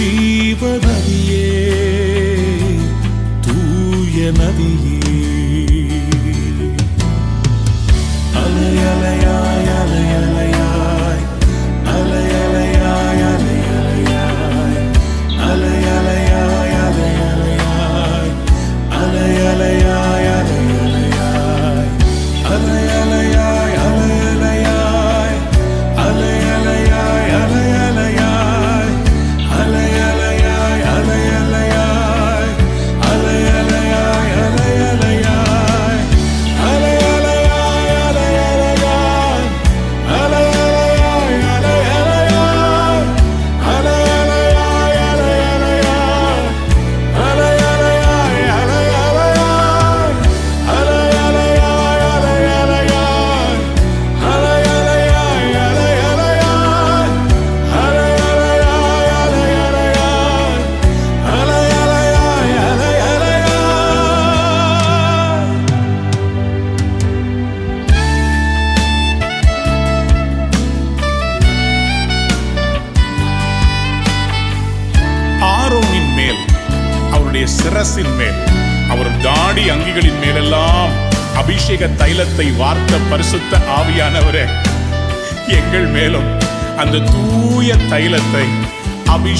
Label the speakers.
Speaker 1: ஜீவநதியே தூய நதியே. அலையலையாய் அலையலையாய் அலையலையாய் அலையலையாய் அலையலையாய் அலையலையாய் அலையலையாய் அலையலையாய் அலைய அவருடைய சிரசின் மேல் அவர் தாடி அங்கிகளின் மேலெல்லாம் அபிஷேக தைலத்தை வார்த்த பரிசுத்த ஆவியானவரே. எங்கள் மேலும் அந்த தூய தைலத்தை அபிஷேக